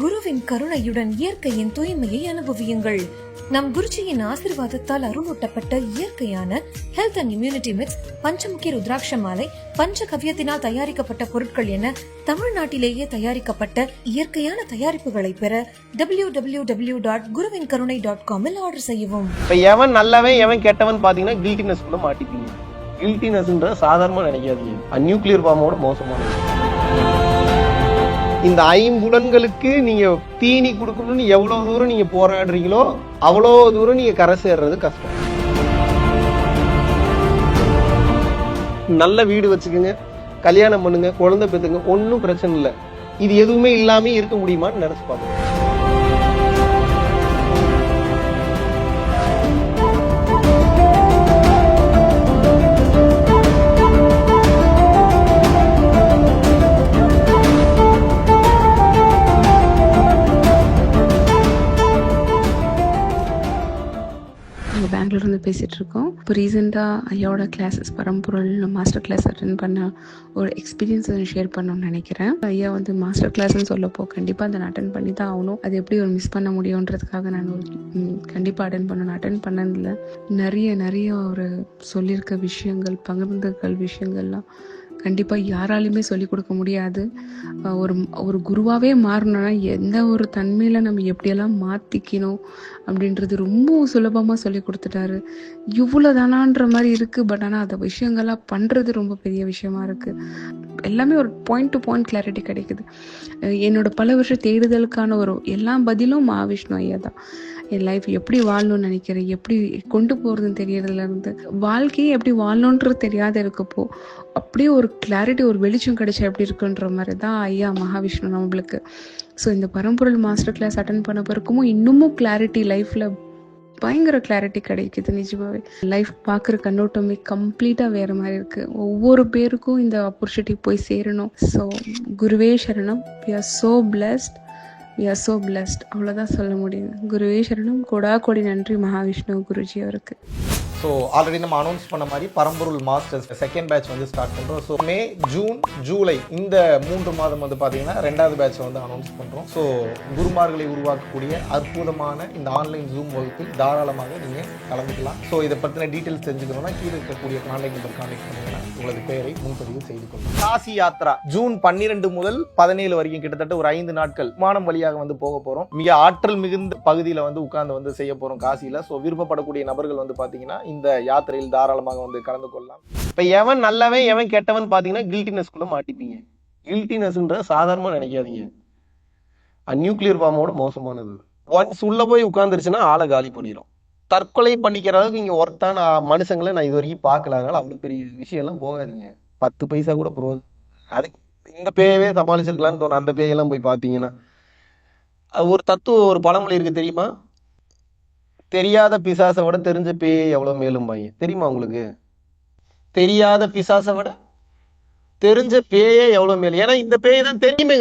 குருவின் கருணையுடன் இயற்கையின் தூய்மையை அனுபவியுங்கள். நம் குருஜியின் ஆசிர்வாதத்தால் அருளூட்டப்பட்ட இயற்கையான ஹெல்த் அண்ட் இம்யூனிட்டி மிக்ஸ் பஞ்சமுக்கிய ருத்ராட்ச மாலை பஞ்ச கவ்யத்தினால் தயாரிக்கப்பட்ட பொருட்கள் என தமிழ்நாட்டிலேயே தயாரிக்கப்பட்ட இயற்கையான தயாரிப்புகளை பெற டபிள்யூ டபிள்யூ டபிள்யூ டாட் குருவின் கருணை டாட் காமில் ஆர்டர் செய்யவும். இப்போ எவன் நல்லவன் எவன் கெட்டவன் பார்த்தீங்கன்னா கில்ட்டினஸ் கூட மாட்டிப்பீங்க. கில்ட்டினஸ்ன்ற சாதாரணமாக நினைக்காதீங்க. நியூக்ளியர் பாம்போட மோசமானது இந்த ஐம்புலன்களுக்கு நீங்கள் தீனி கொடுக்கணும்னு எவ்வளோ தூரம் நீங்கள் போராடுறீங்களோ அவ்வளோ தூரம் நீங்கள் கரை சேர்றது கஷ்டம். நல்ல வீடு வச்சுக்கோங்க கல்யாணம் பண்ணுங்க குழந்தை பெற்றுங்க ஒன்றும் பிரச்சனை இல்லை. இது எதுவுமே இல்லாமல் இருக்க முடியுமான்னு நினச்சி பாருங்க நாங்கள் பெங்களூர்லேருந்து பேசிகிட்டு இருக்கோம். இப்போ ரீசெண்டாக ஐயாவோட கிளாஸஸ் பரம்பொருள் மாஸ்டர் கிளாஸ் அட்டன் பண்ண ஒரு எக்ஸ்பீரியன்ஸ் ஷேர் பண்ணணும்னு நினைக்கிறேன். ஐயா வந்து மாஸ்டர் கிளாஸ்னு சொல்லப்போ கண்டிப்பாக அதை நான் அட்டன் பண்ணி தான் ஆகணும். அது எப்படி ஒரு மிஸ் பண்ண முடியுன்றதுக்காக நான் ஒரு கண்டிப்பாக அட்டன் பண்ணணும். அட்டன் பண்ணதில் நிறைய நிறைய ஒரு சொல்லியிருக்க விஷயங்கள் பகிர்ந்துகள் விஷயங்கள்லாம் கண்டிப்பாக யாராலையுமே சொல்லிக் கொடுக்க முடியாது. ஒரு ஒரு குருவாகவே மாறணும்னா எந்த ஒரு தன்மையில் நம்ம எப்படியெல்லாம் மாற்றிக்கணும் அப்படின்றது ரொம்ப சுலபமாக சொல்லி கொடுத்துட்டாரு. இவ்வளோ தானான்ற மாதிரி இருக்குது பட் ஆனால் அந்த விஷயங்கள்லாம் பண்ணுறது ரொம்ப பெரிய விஷயமா இருக்குது எல்லாமே ஒரு பாயிண்ட் டு பாயிண்ட் கிளாரிட்டி கிடைக்குது. என்னோட பல வருஷ தேடுதலுக்கான ஒரு எல்லா பதிலும் மகாவிஷ்ணு ஐயா தான். என் லைஃப் எப்படி வாழணும்னு நினைக்கிறேன் எப்படி கொண்டு போகிறதுன்னு தெரியறதுல இருந்து வாழ்க்கையை எப்படி வாழணுன்றது தெரியாத இருக்கப்போ அப்படியே ஒரு கிளாரிட்டி ஒரு வெளிச்சம் கிடைச்சா எப்படி இருக்குன்ற மாதிரி தான் ஐயா மகாவிஷ்ணு நம்மளுக்கு. ஸோ இந்த பரம்பொருள் மாஸ்டர் கிளாஸ் அட்டன் பண்ண பிறக்கும் இன்னமும் கிளாரிட்டி லைஃப்பில் பயங்கர கிளாரிட்டி கிடைக்குது நிஜமாவே. லைஃப் பார்க்குற கண்ணோட்டமே கம்ப்ளீட்டாக வேறு மாதிரி இருக்குது ஒவ்வொரு பேருக்கும் இந்த ஆப்பர்ச்சுனிட்டி போய் சேரணும். ஸோ குருவே சரணம். We are so blessed we are so blessed அவ்வளோதான் சொல்ல முடியும் குருவே சரணம். கொடா கொடி நன்றி மகாவிஷ்ணு குருஜி அவருக்கு. ஸோ ஆல்ரெடி நம்ம அனௌன்ஸ் பண்ண மாதிரி பரம்பொருள் மாஸ்டர்ஸ் செகண்ட் பேட்ச் வந்து ஸ்டார்ட் பண்ணுறோம் ஸோ மே ஜூன் ஜூலை இந்த மூன்று மாதம் வந்து பார்த்தீங்கன்னா ரெண்டாவது பேட்ச் வந்து அனௌன்ஸ் பண்ணுறோம் ஸோ குருமார்களை உருவாக்கக்கூடிய அற்புதமான இந்த ஆன்லைன் ஜூம் வகுப்பில் தாராளமாக நீங்கள் கலந்துக்கலாம். ஸோ இதை பற்றின டீட்டெயில்ஸ் தெரிஞ்சுக்கணும்னா கீழே இருக்கக்கூடிய கான்டாக்ட் நம்பர் கான்டாக்ட் பண்ணிங்கன்னா உங்களது பெயரை முன்பதிவு செய்து கொள்ளுங்கள். காசி யாத்ரா ஜூன் பன்னிரெண்டு முதல் பதினேழு வரைக்கும் கிட்டத்தட்ட ஒரு ஐந்து நாட்கள் விமானம் வழியாக வந்து போக போகிறோம் மிக ஆற்றல் மிகுந்த பகுதியில் வந்து உட்கார்ந்து வந்து செய்ய போகிறோம் காசியில். ஸோ விருப்பப்படக்கூடிய நபர்கள் வந்து பார்த்தீங்கன்னா இந்த யாத்திரையில் தாராளமாக வந்து கலந்து கொள்ளலாம். இப்போ எவன் நல்லவன் எவன் கெட்டவன் பார்த்தீங்கன்னா கில்ட்டினஸ்குள்ள மாட்டிப்பீங்க. கில்ட்டினஸ்ன்ற சாதாரணமாக நினைக்காதீங்க. நியூக்ளியர் பாம்போட மோசமானது. ஒன்ஸ் உள்ள போய் உட்காந்துருச்சுன்னா ஆளை காலி பண்ணிடும் தற்கொலை பண்ணிக்கிற அளவுக்கு இங்கே ஒருத்தான மனுஷங்களை நான் இது வரைக்கும் பார்க்கல. அதனால அவ்வளோ பெரிய விஷயம்லாம் போகாதீங்க. பத்து பைசா கூட போகாது அதுக்கு இந்த பேயவே சமாளிச்சிருக்கலாம்னு தோணும். அந்த பேயெல்லாம் போய் பார்த்தீங்கன்னா. ஒரு தத்துவம் ஒரு பழமொழி இருக்கு தெரியுமா? தெரியாத பிசாசை விட தெரிஞ்ச பேய் எவ்வளோ மேலும் பாங்க தெரியுமா உங்களுக்கு? தெரியாத பிசாசை விட தெரிஞ்ச பேயே எவ்வளோ மேலும்? ஏன்னா இந்த பேய் தான் தெரியுமே.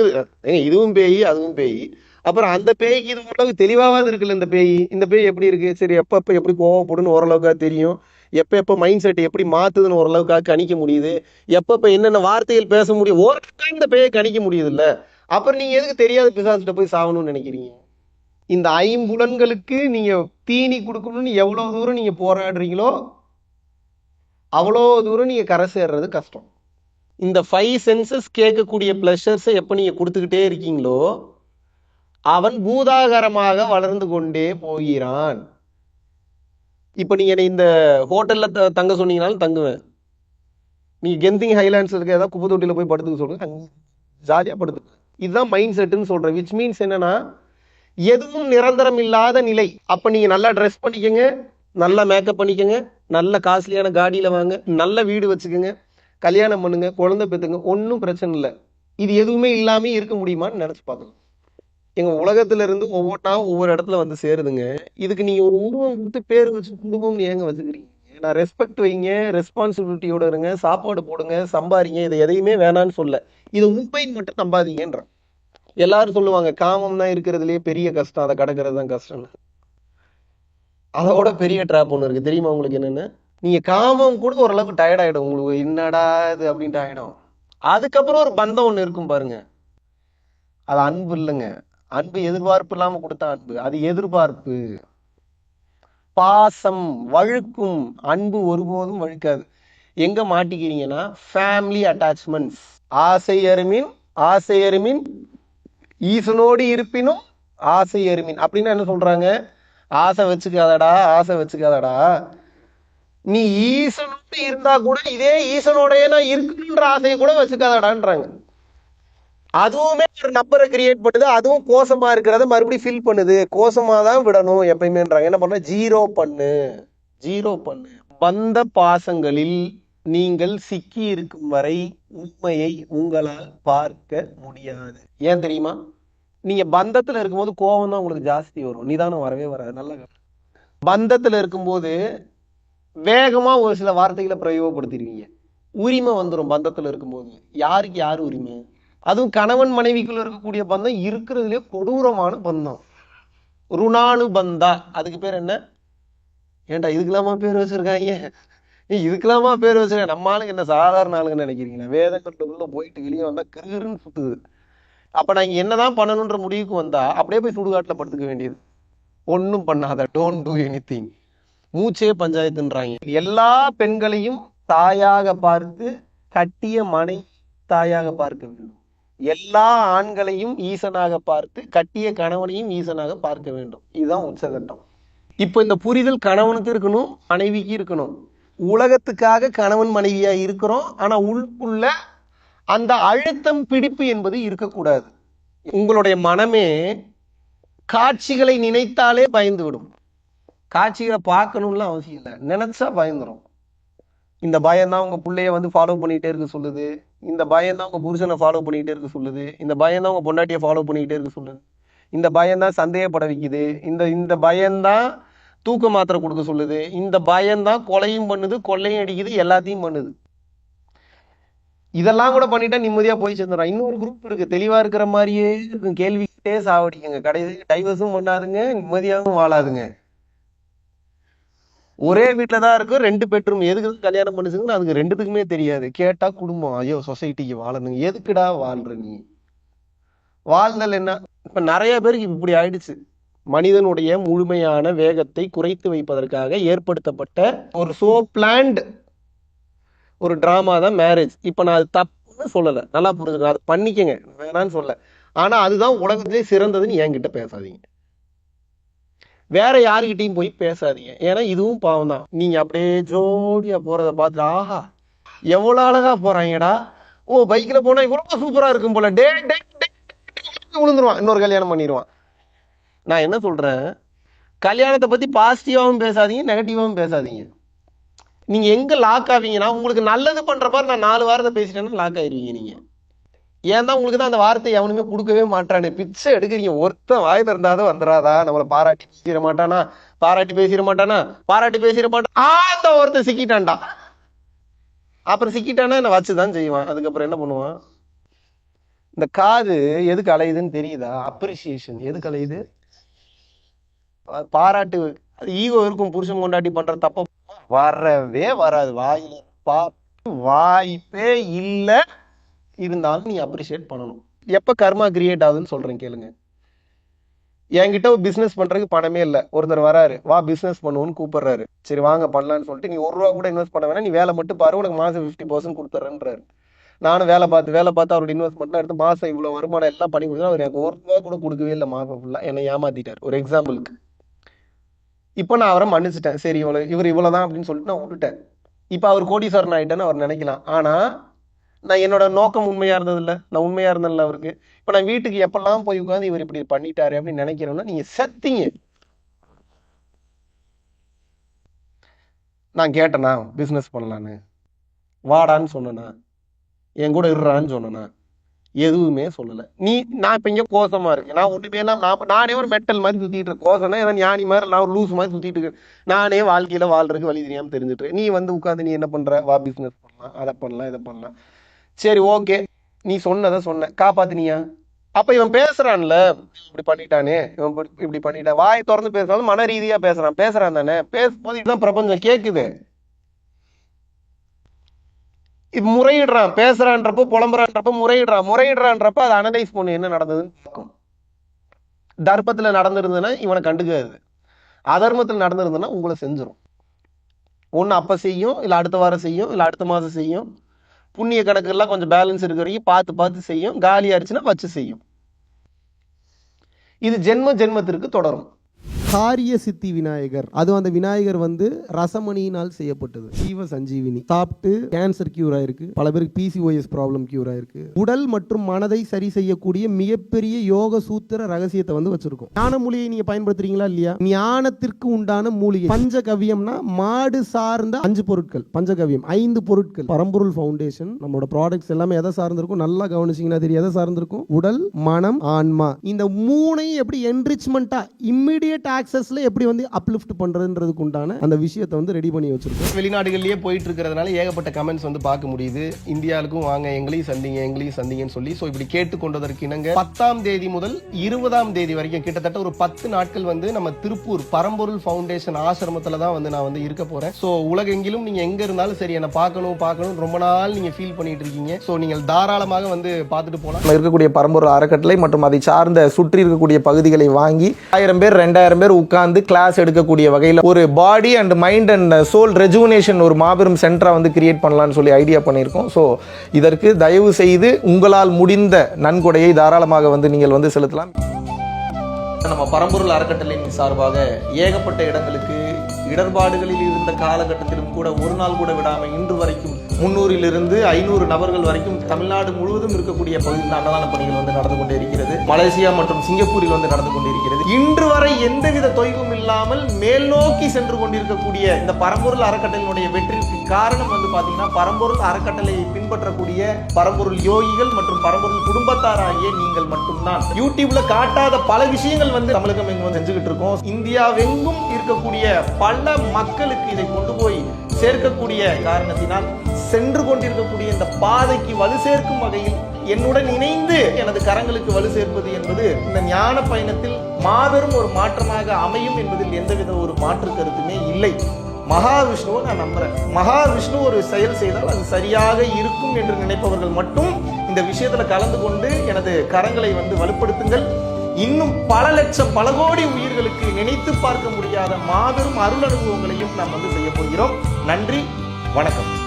இதுவும் பேய் அதுவும் பேய். அப்புறம் அந்த பேய்க்கு இது ஓரளவுக்கு தெளிவாவது இருக்குல்ல இந்த பேய்? இந்த பேய் எப்படி இருக்கு? சரி எப்போ எப்போ எப்படி கோவப்படுன்னு ஓரளவுக்காக தெரியும். எப்போ எப்போ மைண்ட் செட் எப்படி மாத்துதுன்னு ஓரளவுக்காக கணிக்க முடியுது. எப்ப என்னென்ன வார்த்தைகள் பேச முடியும்? ஓரளவுக்கு இந்த பேயை கணிக்க முடியுது இல்லை அப்புறம் நீங்க எதுக்கு தெரியாத பிசாசிட்ட போய் சாகணும்னு நினைக்கிறீங்க? இந்த ஐம்புலன்களுக்கு நீங்கள் தீனி கொடுக்கணும்னு எவ்வளோ தூரம் நீங்கள் போராடுறீங்களோ அவ்வளோ தூரம் நீங்கள் கரை சேர்றது கஷ்டம். இந்த ஃபைவ் சென்சஸ் கேட்கக்கூடிய ப்ளஷர்ஸை எப்போ நீங்கள் கொடுத்துக்கிட்டே இருக்கீங்களோ அவன் பூதாகரமாக வளர்ந்து கொண்டே போகிறான். இப்போ நீங்கள் என்னை இந்த ஹோட்டலில் த தங்க சொன்னீங்கனாலும் தங்குவேன். நீங்கள் கெந்திங் ஹைலாண்ட்ஸ் இருக்க ஏதாவது குப்பை தொட்டியில் போய் படுத்துக்க சொல்லுங்கள் ஜாலியாக படுத்து இதுதான் மைண்ட் செட்டுன்னு சொல்கிறேன் விச் மீன்ஸ் என்னன்னா எதுவும் நிரந்தரம் இல்லாத நிலை. அப்போ நீங்கள் நல்லா ட்ரெஸ் பண்ணிக்கோங்க நல்லா மேக்கப் பண்ணிக்கங்க நல்ல காஸ்ட்லியான காடியில் வாங்க நல்ல வீடு வச்சுக்கோங்க கல்யாணம் பண்ணுங்க குழந்தை பெற்றுங்க ஒன்றும் பிரச்சனை இல்லை. இது எதுவுமே இல்லாமல் இருக்க முடியுமான்னு நினச்சி பார்க்கணும் எங்கள் உலகத்துல இருந்து ஒவ்வொன்றா ஒவ்வொரு இடத்துல வந்து சேருதுங்க. இதுக்கு நீங்கள் ஒரு உருவம் கொடுத்து பேர் வச்சு குடும்பம்னு ஏங்க வச்சுக்கிறீங்க? நான் ரெஸ்பெக்ட் வைங்க ரெஸ்பான்சிபிலிட்டியோட இருங்க சாப்பாடு போடுங்க சம்பாதிங்க இதை எதையுமே வேணான்னு சொல்ல. இது உண்மைன்னு மட்டும் நம்பாதீங்கன்றான். எல்லாரும் சொல்லுவாங்க காமம் தான் இருக்கிறதுலயே பெரிய கஷ்டம் அதை கடக்கிறது தான் கஷ்டம்னு. அதோட பெரிய ட்ராப் ஒன்று இருக்கு. தெரியுமா உங்களுக்கு என்னன்னு? நீங்க காமம் கூட ஓரளவுக்கு டயர்ட் ஆயிடும். உங்களுக்கு என்னடா இது அப்படின்ட்டு ஆயிடும் அதுக்கப்புறம் ஒரு பந்தம் ஒன்று இருக்கும் பாருங்க. அது அன்பு இல்லைங்க. அன்பு எதிர்பார்ப்பு இல்லாம கொடுத்த அன்பு. அது எதிர்பார்ப்பு. பாசம் வழுக்கும் அன்பு ஒருபோதும் வழுக்காது. எங்க மாட்டிக்கிறீங்கன்னா ஃபேமிலி அட்டாச்மெண்ட்ஸ் ஆசை அருமின் ஆசை அருமின் ஈசனோடு இருப்பினும் ஆசை எருமின். அப்படின்னு என்ன சொல்றாங்க? ஆசை வச்சுக்காதடா ஆசை வச்சுக்காதடா. நீ ஈசனோடு இருந்தா கூட இதே ஈசனோடையே நான் இருக்கணுன்ற ஆசையை கூட வச்சுக்காதடான்றாங்க. அதுவுமே ஒரு நம்பரை கிரியேட் பண்ணுது அதுவும் கோசமா இருக்கிறத மறுபடியும் ஃபில் பண்ணுது. கோசமா தான் விடணும் எப்பயுமேன்றாங்க. என்ன பண்ண? ஜீரோ பண்ணு. ஜீரோ பண்ணு. பந்த பாசங்களில் நீங்கள் சிக்கி இருக்கும் வரை உண்மையை உங்களால் பார்க்க முடியாது. ஏன் தெரியுமா? நீங்க பந்தத்துல இருக்கும்போது கோபம் தான் உங்களுக்கு ஜாஸ்தி வரும். நிதானம் வரவே வராது. நல்ல பந்தத்துல இருக்கும்போது வேகமா ஒரு சில வார்த்தைகளை பிரயோகப்படுத்திடுவீங்க உரிமை வந்துடும் பந்தத்துல இருக்கும்போது. யாருக்கு யார் உரிமை? அதுவும் கணவன் மனைவிக்குள்ள இருக்கக்கூடிய பந்தம் இருக்கிறதுலே கொடூரமான பந்தம். ருணானு பந்தா. அதுக்கு பேர் என்ன? ஏன்டா இதுக்கெல்லாமா பேர் வச்சிருக்காங்க? இதுக்கெல்லாமா பேர் வச்சிருக்காங்க நம்ம ஆளுங்க என்ன சாதாரண ஆளுங்கன்னு நினைக்கிறீங்களா? வேதக்கட்டுக்குள்ள போயிட்டு வெளியே வந்தா கிருகிருன்னு சுத்துது. அப்ப நான் என்னதான் பண்ணணுன்ற முடிவுக்கு வந்தா அப்படியே போய் சுடுகாட்டுல படுத்துக்க வேண்டியது. ஒன்றும் பண்ணாத. டோன்ட் டூ எனி மூச்சே பஞ்சாயத்துன்றாங்க. எல்லா பெண்களையும் தாயாக பார்த்து கட்டிய மனை தாயாக பார்க்க வேண்டும். எல்லா ஆண்களையும் ஈசனாக பார்த்து கட்டிய கணவனையும் ஈசனாக பார்க்க வேண்டும். இதுதான் உச்சகட்டம். இப்போ இந்த புரிதல் கணவனுக்கு இருக்கணும் மனைவிக்கு இருக்கணும். உலகத்துக்காக கணவன் மனைவியா இருக்கிறோம். ஆனா உள்புள்ள அந்த அழுத்தம் பிடிப்பு என்பது இருக்கக்கூடாது. உங்களுடைய மனமே காட்சிகளை நினைத்தாலே பயந்து விடும் காட்சிகளை பார்க்கணும்லாம் அவசியம் இல்லை. நினைச்சா பயந்துரும். இந்த பயம் தான் உங்க பிள்ளைய வந்து ஃபாலோ பண்ணிட்டே இருக்க சொல்லுது. இந்த பயம் தான் உங்க புருஷனை ஃபாலோ பண்ணிக்கிட்டே இருக்க சொல்லுது. இந்த பயம் தான் உங்க பொண்டாட்டியை ஃபாலோ பண்ணிக்கிட்டே இருக்க சொல்லுது. இந்த பயம் தான் சந்தேகப்பட வைக்குது. இந்த இந்த பயம்தான் தூக்க மாத்திரை கொடுக்க சொல்லுது. இந்த பயம்தான் கொலையும் பண்ணுது கொள்ளையும் அடிக்குது எல்லாத்தையும் பண்ணுது. இதெல்லாம் கூட பண்ணிட்டா நிம்மதியா போய் சேர்ந்துடும் இன்னொரு குரூப் இருக்கு. தெளிவா இருக்கிற மாதிரியே இருக்கும். கேள்விக்கிட்டே சாவடிக்குங்க. கடைசி டைவர்ஸும் பண்ணாதுங்க நிம்மதியாகவும் வாழாதுங்க. ஒரே வீட்டில தான் இருக்கும் ரெண்டு பெட்ரூம் எதுக்கு கல்யாணம் பண்ணுச்சுங்கன்னு அதுக்கு ரெண்டுத்துக்குமே தெரியாது. கேட்டா குடும்பம் ஐயோ சொசைட்டிக்கு வாழணுங்க. எதுக்குடா வாழ்ற நீ? வாழ்ந்தல் என்ன? இப்ப நிறைய பேருக்கு இப்படி ஆயிடுச்சு. மனிதனுடைய முழுமையான வேகத்தை குறைத்து வைப்பதற்காக ஏற்படுத்தப்பட்ட ஒரு சோ பிளான்ட் ஒரு ட்ராமா தான் மேரேஜ் இப்போ நான் அது தப்புன்னு சொல்லலை நல்லா புரிஞ்சுக்கணும் அது பண்ணிக்கங்க வேணான்னு சொல்ல ஆனா அதுதான் உலகத்திலே சிறந்ததுன்னு என்கிட்ட பேசாதீங்க வேற யாருக்கிட்டையும் போய் பேசாதீங்க ஏன்னா இதுவும் பாவம் தான் நீங்க அப்படியே ஜோடியா போறத பார்த்துட்டு ஆஹா எவ்வளோ அழகா போறாங்கடா ஓ பைக்ல போனா இவ்வளோ சூப்பரா இருக்கும் போல டே டே, டே, விழுந்துருவான் இன்னொரு கல்யாணம் பண்ணிடுவான் நான் என்ன சொல்கிறேன் கல்யாணத்தை பற்றி பாசிட்டிவாகவும் பேசாதீங்க நெகட்டிவாகவும் பேசாதீங்க. நீங்கள் எங்கே லாக் ஆவீங்கன்னா உங்களுக்கு நல்லது பண்ணுற மாதிரி நான் நாலு வாரத்தை பேசிட்டேன்னா லாக் ஆயிருவீங்க நீங்கள் ஏன் தான் உங்களுக்கு தான் அந்த வார்த்தை எவனுமே கொடுக்கவே மாட்டானே. பிச்சை எடுக்கிறீங்க. ஒருத்தன் வாய்ப்பு இருந்தாதான் வந்துடாதா நம்மளை பாராட்டி பேசிட மாட்டானா? பாராட்டி பேசிட மாட்டானா? பாராட்டி பேசிட மாட்டான் அந்த ஒருத்தன் சிக்கிட்டான்டா. அப்புறம் சிக்கிட்டானா என்ன வச்சுதான் செய்வான். அதுக்கப்புறம் என்ன பண்ணுவான்? இந்த காது எதுக்கு அலையுதுன்னு தெரியுதா? அப்ரிசியேஷன் எதுக்கு அலையுது? பாராட்டு அது ஈகோ இருக்கும் புருஷன் கொண்டாட்டி பண்ற தப்ப. வரவே வராது வாயில பா வாய்ப்பே இல்ல. இருந்தாலும் நீ அப்ரிஷியேட் பண்ணணும். எப்ப கர்மா கிரியேட் ஆகுதுன்னு சொல்றேன் கேளுங்க. என்கிட்ட பிசினஸ் பண்றதுக்கு பணமே இல்ல. ஒருத்தர் வராரு வா பிசினஸ் பண்ணுவோன்னு கூப்பிடுறாரு. சரி வாங்க பண்ணலாம்னு சொல்லிட்டு நீ ஒரு ரூபா கூட இன்வெஸ்ட் பண்ண வேணாம் நீ வேலை மட்டும் பாரு உனக்கு மாசம் ஃபிஃப்டி பர்சன்ட் கொடுத்துறேன்றாரு. நானும் வேலை பார்த்து வேலை பார்த்து அவரோட இன்வெஸ்ட்மெண்ட்லாம் எடுத்து மாசம் இவ்வளவு வருமானம் எல்லாம் பண்ணி கொடுத்தா அவர் எனக்கு ஒரு ரூபா கூட கொடுக்கவே இல்லை மாசம் ஃபுல்லா என்னை ஏமாத்திட்டார் ஒரு எக்ஸாம்பிளுக்கு இப்போ நான் அவரை மன்னிச்சிட்டேன். சரி இவ்வளோ இவர் இவ்வளவுதான் அப்படின்னு சொல்லிட்டு நான் விட்டுட்டேன். இப்போ அவர் கோடீஸ்வரன் ஆயிட்டேன்னு அவர் நினைக்கலாம். ஆனால் நான் என்னோட நோக்கம் உண்மையாக இருந்ததில்ல. நான் உண்மையாக இருந்தேன்ல அவருக்கு. இப்போ நான் வீட்டுக்கு எப்பெல்லாம் போய் உட்காந்து இவர் இப்படி பண்ணிட்டாரு அப்படின்னு நினைக்கிறேன்னா நீங்கள் செத்தீங்க. நான் கேட்டேனா பிஸ்னஸ் பண்ணலான்னு. வாடான்னு சொன்னேனா. என் கூட இருறான்னு சொன்னேனா. எதுவுமே சொல்லல. நீ நான் இப்ப இங்க கோசமா இருக்கேன். நான் ஒண்ணுமே நான் நானே ஒரு மெட்டல் மாதிரி சுத்திட்டு இருக்கேன். கோசம்னா ஏதோ ஞானி மாதிரி நான் ஒரு லூஸ் மாதிரி சுத்திட்டு இருக்கேன். நானே வாழ்க்கையில வாழ்றதுக்கு வழி தெரியாம தெரிஞ்சுட்டு நீ வந்து உட்காந்து நீ என்ன பண்ற? வா பிசினஸ் பண்ணலாம். அதை பண்ணலாம் இதை பண்ணலாம். சரி ஓகே நீ சொன்னதை சொன்ன. காப்பாத்தினியா? அப்ப இவன் பேசுறான்ல. இப்படி பண்ணிட்டானே. இவன் இப்படி- பண்ணிட்டான் வாய் திறந்து பேசுறாலும் மன ரீதியா பேசுறான். பேசுறான் தானே. பேசும்போது இதுதான் பிரபஞ்சம். கேக்குது. முறையிடுறான் பேசுறான்றப்போ புலம்புறான்றப்போ முறையிடுறான் முறையிடுறான்றப்ப அதை அனலைஸ் பண்ணு என்ன நடந்ததுன்னு பார்க்கும். தர்ப்பத்தில் நடந்திருந்ததுன்னா இவனை கண்டுக்காது. அதர்மத்தில் நடந்திருந்ததுன்னா உங்களை செஞ்சிடும் ஒன்று அப்போ செய்யும் இல்லை அடுத்த வாரம் செய்யும் இல்லை அடுத்த மாதம் செய்யும். புண்ணிய கணக்கெல்லாம் கொஞ்சம் பேலன்ஸ் இருக்கிற வரைக்கும் பார்த்து பார்த்து செய்யும். காலி ஆயிடுச்சுன்னா வச்சு செய்யும். இது ஜென்ம ஜென்மத்திற்கு தொடரும். காரிய சித்தி விநாயகர். அது அந்த விநாயகர் வந்து ரசமணியினால் செய்யப்பட்டது. ஜீவ சஞ்சீவினி. சாப்பிட்டு கேன்சர் கியூர் ஆயிருக்கு. பல பேருக்கு பிசிஓஎஸ் ப்ராப்ளம் கியூர் ஆயிருக்கு. உடல் மற்றும் மனதை சரி செய்யக்கூடிய மிகப்பெரிய யோக சூத்திர ரகசியத்தை வந்து வச்சிருக்கோம். ஞான மூலிகை நீங்க பயன்படுத்துறீங்களா இல்லையா? ஞானத்திற்கு உண்டான மூலிகை. பஞ்சகவியம்னா மாடு சார்ந்த அஞ்சு பொருட்கள். பஞ்சகவியம் ஐந்து பொருட்கள். பரம்பொருள் ஃபவுண்டேஷன் நம்மளோட ப்ராடக்ட்ஸ் எல்லாமே எதை சார்ந்திருக்கும்? நல்லா கவனிச்சிங்கன்னா தெரியும். எதை சார்ந்திருக்கும்? உடல் மனம் ஆன்மா. இந்த மூணையும் எப்படி என்ரிச்மெண்ட்டா இம்மிடியட் ஆக்சஸ்ல எப்படி வந்து அப்லிஃப்ட் பண்றதுன்றதுக்கு உண்டான அந்த விஷயத்தை வந்து ரெடி பண்ணி வச்சிருக்கோம். வெளிநாடுகள்லயே போயிட்டு இருக்கிறதுனால ஏகப்பட்ட கமெண்ட்ஸ் வந்து பார்க்க முடியுது. இந்தியாவுக்கும் வாங்க எங்களையும் சந்திங்க எங்களையும் சந்திங்கன்னு சொல்லி. ஸோ இப்படி கேட்டுக்கொண்டதற்கு இணங்க பத்தாம் தேதி முதல் இருபதாம் தேதி வரைக்கும் கிட்டத்தட்ட ஒரு பத்து நாட்கள் வந்து நம்ம திருப்பூர் பரம்பொருள் ஃபவுண்டேஷன் ஆசிரமத்துல தான் வந்து நான் வந்து இருக்க போறேன். ஸோ உலகெங்கிலும் நீங்க எங்க இருந்தாலும் சரி என்னை பார்க்கணும் பார்க்கணும் ரொம்ப நாள் நீங்க ஃபீல் பண்ணிட்டு இருக்கீங்க. ஸோ நீங்கள் தாராளமாக வந்து பார்த்துட்டு போகலாம். இருக்கக்கூடிய பரம்பொருள் அறக்கட்டளை மற்றும் அதை சார்ந்த சுற்றி இருக்கக்கூடிய பகுதிகளை வாங்கி ஆயிரம் பேர் ரெண்டாயிரம் பேர் உட்கார்ந்து கிளாஸ் எடுக்கக்கூடிய வகையில் ஒரு body and mind and soul rejuvenation ஒரு மாபெரும் சென்டரா வந்து கிரியேட் பண்ணலாம்னு சொல்லி ஐடியா பண்ணியிருக்கோம். ஸோ இதற்கு தயவு செய்து உங்களால் முடிந்த நன்கொடையை தாராளமாக வந்து நீங்கள் வந்து செலுத்தலாம். நம்ம பரம்பொருள் அறக்கட்டளையின் சார்பாக ஏகப்பட்ட இடங்களுக்கு இடர்பாடுகளில் இருந்த காலகட்டத்திலும் கூட ஒரு நாள் கூட விடாமல் இன்று வரைக்கும் முன்னூறிலிருந்து ஐநூறு நபர்கள் வரைக்கும் தமிழ்நாடு முழுவதும் இருக்கக்கூடிய பகுதியில் அன்னதான பணிகள் வந்து நடந்து கொண்டே இருக்கிறது. மலேசியா மற்றும் சிங்கப்பூரில் வந்து நடந்து கொண்டிருக்கிறது இன்று வரை எந்தவித தொய்வும் இல்லாமல் மேல் நோக்கி சென்று கொண்டிருக்கக்கூடிய இந்த பரம்பொருள் அறக்கட்டளையினுடைய வெற்றிக்கு காரணம் வந்து பாத்தீங்கன்னா பரம்பொருள் அறக்கட்டளையை பின்பற்றக்கூடிய பரம்பொருள் யோகிகள் மற்றும் பரம்பொருள் குடும்பத்தாராகிய நீங்கள் மட்டும்தான். யூடியூப்ல காட்டாத பல விஷயங்கள் வந்து தமிழகம் இங்க வந்து செஞ்சுக்கிட்டு இருக்கோம். இந்தியாவெங்கும் இருக்கக்கூடிய பல மக்களுக்கு இதை கொண்டு போய் சேர்க்கக்கூடிய காரணத்தினால் சென்று கொண்டிருக்கக்கூடிய இந்த பாதைக்கு வலு சேர்க்கும் வகையில் என்னுடன் இணைந்து எனது கரங்களுக்கு வலு சேர்ப்பது என்பது இந்த ஞான பயணத்தில் மாபெரும் ஒரு மாற்றமாக அமையும் என்பதில் எந்தவித ஒரு மாற்று கருத்துமே இல்லை. மகாவிஷ்ணுவை நான் நம்புகிறேன் மகாவிஷ்ணு ஒரு செயல் செய்தால் அது சரியாக இருக்கும் என்று நினைப்பவர்கள் மட்டும் இந்த விஷயத்தில் கலந்து கொண்டு எனது கரங்களை வந்து வலுப்படுத்துங்கள். இன்னும் பல லட்சம் பல கோடி உயிர்களுக்கு நினைத்து பார்க்க முடியாத மாபெரும் அருள் அனுபவங்களையும் நாம் வந்து செய்ய போகிறோம். நன்றி வணக்கம்.